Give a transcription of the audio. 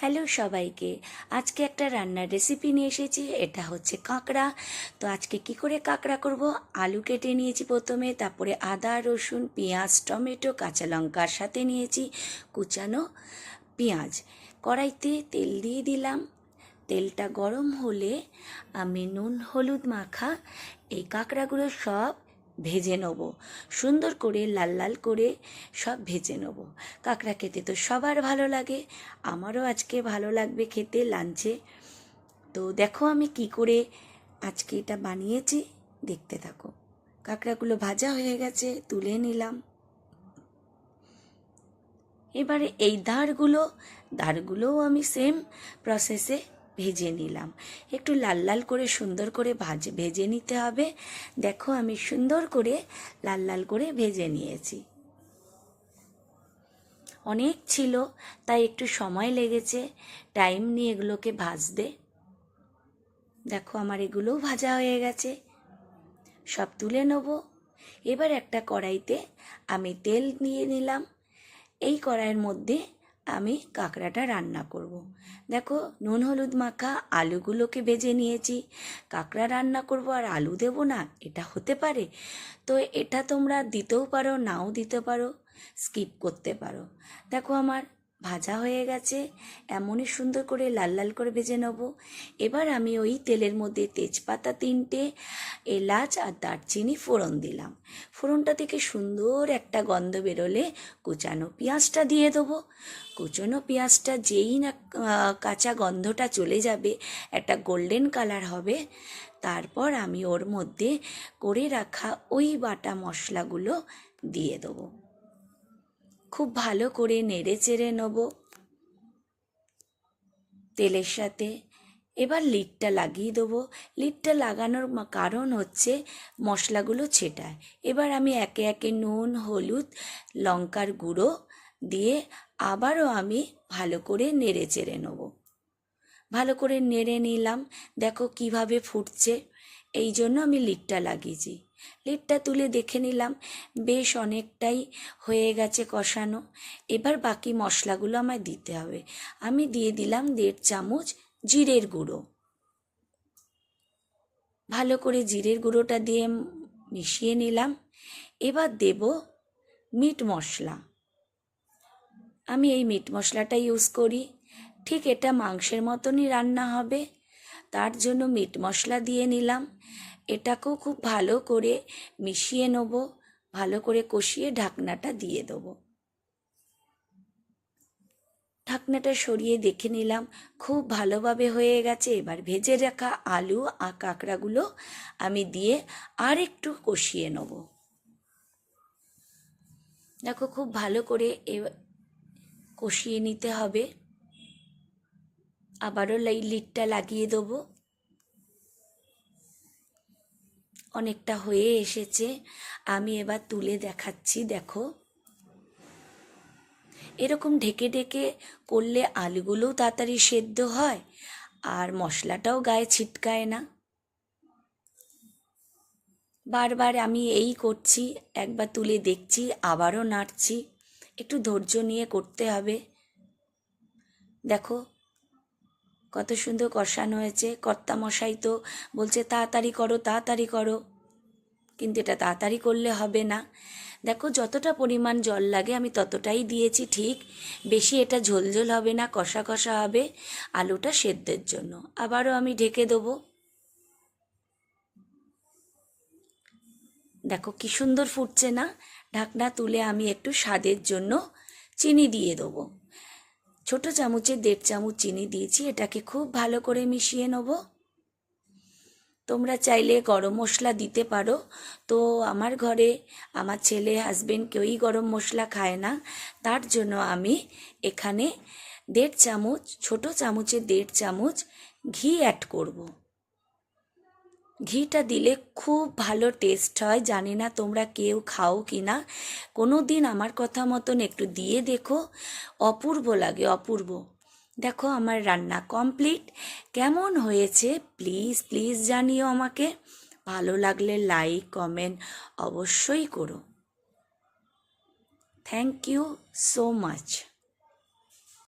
Hello সবাইকে। আজকে একটা রান্নার রেসিপি নিয়ে এসেছি, এটা হচ্ছে কাঁকড়া। তো আজকে কি করে কাঁকড়া করব? আলু কেটে নিয়েছি প্রথমে, তারপরে আদা, রসুন, পেঁয়াজ, টমেটো, কাঁচা লঙ্কার সাথে নিয়েছি, কুচানো পেঁয়াজ। কড়াইতে তেল দিয়ে দিলাম। তেলটা গরম হলে আমি নুন, হলুদ মাখা এই কাঁকড়াগুলো সব ভেজে নেব। সুন্দর করে লাল লাল করে সব ভেজে নেব। কাঁকড়া খেতে তো সবার ভালো লাগে, আমারও আজকে ভালো লাগবে খেতে, লাঞ্চে। তো দেখো আমি কি করে আজকে এটা বানিয়েছি, দেখতে থাকো। কাঁকড়াগুলো ভাজা হয়ে গেছে, তুলে নিলাম। এবারে এই দাঁড়গুলো, দাঁড়গুলোও আমি সেম প্রসেসে ভেজে নিলাম। একটু লাল লাল করে সুন্দর করে ভাজ, ভেজে নিতে হবে। দেখো আমি সুন্দর করে লাল লাল করে ভেজে নিয়েছি। অনেক ছিল, তাই একটু সময় লেগেছে। টাইম নিয়ে এগুলোকে ভাজতে। দেখো আমার এগুলোও ভাজা হয়ে গেছে। সব তুলে নেব। এবার একটা কড়াইতে আমি তেল নিয়ে নিলাম। এই কড়াইয়ের মধ্যে আমি কাঁকড়াটা রান্না করব। দেখো, নুন, হলুদ মাখা, আলুগুলোকে ভেজে নিয়েছি। কাঁকড়া রান্না করব আর আলু দেব না, এটা হতে পারে। তো এটা তোমরা দিতেও পারো, নাও দিতে পারো, স্কিপ করতে পারো। দেখো আমার ভাজা হয়ে গেছে, এমনই সুন্দর করে লাল লাল করে ভেজে নেব। এবার আমি ওই তেলের মধ্যে তেজপাতা তিনটে এলাচ আর দারচিনি ফোড়ন দিলাম। ফোড়নটা থেকে সুন্দর একটা গন্ধ বেরোলে কুচানো পেঁয়াজটা দিয়ে দেবো। কুচনো পেঁয়াজটা যেই না কাঁচা গন্ধটা চলে যাবে, একটা গোল্ডেন কালার হবে। তারপর আমি ওর মধ্যে করে রাখা ওই বাটা মশলাগুলো দিয়ে দেবো। খুব ভালো করে নেড়ে চেড়ে নেব। তেলের সাথে এবার লিডটা লাগিয়ে দেবো। লিডটা লাগানোর কারণ হচ্ছে মশলাগুলো ছেটায়। এবার আমি একে একে নুন, হলুদ, লঙ্কার গুঁড়ো দিয়ে আবারও আমি ভালো করে নেড়ে চেড়ে নেব। ভালো করে নেড়ে নিলাম। দেখো কীভাবে ফুটছে। এই জন্য আমি লিডটা লাগিয়েছি। লিডটা তুলে দেখে নিলাম। বেশ অনেকটাই হয়ে গেছে কষানো। এবার বাকি মশলাগুলো আমায় দিতে হবে। আমি দিয়ে দিলাম দেড় চামচ জিরের গুঁড়ো। ভালো করে জিরের গুঁড়োটা দিয়ে মিশিয়ে নিলাম। এবার দেব মিট মশলা। আমি এই মিট মশলাটা ইউজ করি। ঠিক এটা মাংসের মতনই রান্না হবে। তার জন্য মিট মশলা দিয়ে নিলাম। এটাকেও খুব ভালো করে মিশিয়ে নেব। ভালো করে কষিয়ে ঢাকনাটা দিয়ে দেবো। ঢাকনাটা সরিয়ে দেখে নিলাম। খুব ভালোভাবে হয়ে গেছে। এবার ভেজে রাখা আলু আর কাঁকড়াগুলো আমি দিয়ে আর একটু কষিয়ে নেব। দেখো খুব ভালো করে এ- কষিয়ে নিতে হবে। আবারও লিডটা লাগিয়ে দেবো। অনেকটা হয়ে এসেছে। আমি এবার তুলে দেখাচ্ছি, দেখো। এরকম ঢেকে ঢেকে করলে আলুগুলোও তাড়াতাড়ি সেদ্ধ হয় আর মশলাটাও গায়ে ছিটকায় না। বারবার আমি এই করছি, একবার তুলে দেখছি, আবারও নাড়ছি। একটু ধৈর্য নিয়ে করতে হবে। দেখো কত সুন্দর কষানো হয়েছে। কর্তা মশাই তো বলছে, তাড়াতাড়ি করো তাড়াতাড়ি করো। কিন্তু এটা তাড়াতাড়ি করলে হবে না। দেখো, যতটা পরিমাণ জল লাগে আমি ততটাই দিয়েছি, ঠিক? বেশি এটা ঝোলঝোল হবে না, কষা কষা হবে আলুটা সেদ্ধের জন্য। আবারও আমি ঢেকে দেবো। দেখো, কি সুন্দর ফুটছে না? ঢাকনা তুলে আমি একটু স্বাদের জন্য চিনি দিয়ে দেবো। ছোট চামচে দেড় চামচ চিনি দিয়েছি, এটাকে খুব ভালো করে মিশিয়ে নেব। তোমরা চাইলে গরম মশলা দিতে পারো। তো আমার ঘরে আমার ছেলে হাজবেন্ড কেউই গরম মশলা খায় না। তার জন্য আমি এখানে দেড় চামচ, ছোট চামচে দেড় চামচ ঘি অ্যাড করব। ঘিটা দিলে খুব ভালো টেস্ট হয়। জানি না তোমরা কেউ খাও কি না। কোনো দিন আমার কথা মতন একটু দিয়ে দেখো। অপূর্ব লাগে, অপূর্ব। দেখো আমার রান্না কমপ্লিট কেমন হয়েছে? প্লিজ প্লিজ জানিও আমাকে। ভালো লাগলে লাইক কমেন্ট অবশ্যই করো। Thank you so much